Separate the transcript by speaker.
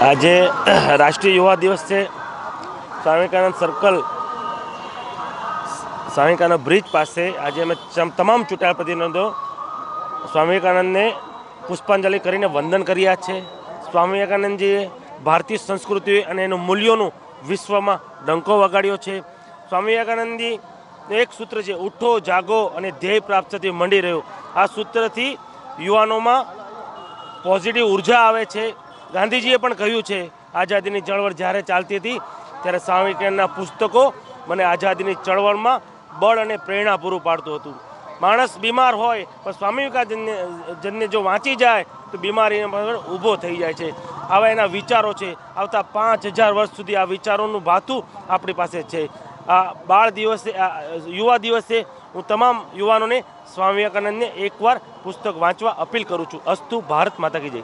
Speaker 1: આજે રાષ્ટ્રીય યુવા દિવસ છે. સ્વામી સર્કલ સ્વામી બ્રિજ પાસે આજે અમે તમામ ચૂંટાયેલા પ્રતિનિધિઓ સ્વામી વિવેકાનંદને પુષ્પાંજલિ કરીને વંદન કર્યા છે. સ્વામી વિવેકાનંદજીએ ભારતીય સંસ્કૃતિ અને એનું મૂલ્યોનું વિશ્વમાં ડંકો વગાડ્યો છે. સ્વામી વિવેકાનંદજી એક સૂત્ર છે, ઉઠો, જાગો અને ધ્યેય પ્રાપ્ત થતી મંડી રહ્યો. આ સૂત્રથી યુવાનોમાં પોઝિટિવ ઊર્જા આવે છે. ગાંધીજીએ પણ કહ્યું છે, આઝાદીની ચળવળ જ્યારે ચાલતી હતી, ત્યારે સ્વામી પુસ્તકો મને આઝાદીની ચળવળમાં બળ અને પ્રેરણા પૂરું પાડતું હતું. માણસ બીમાર હોય, પણ સ્વામી વિવેકાનંદને જો વાંચી જાય, તો બીમારી ઊભો થઈ જાય છે. આવા એના વિચારો છે. આવતા પાંચ હજાર વર્ષ સુધી આ વિચારોનું ભાથું આપણી પાસે છે. આ બાળ દિવસે યુવા દિવસે હું તમામ યુવાનોને સ્વામી વિવેકાનંદને એકવાર પુસ્તક વાંચવા અપીલ કરું છું. અસ્તુ ભારત માતા કી જય.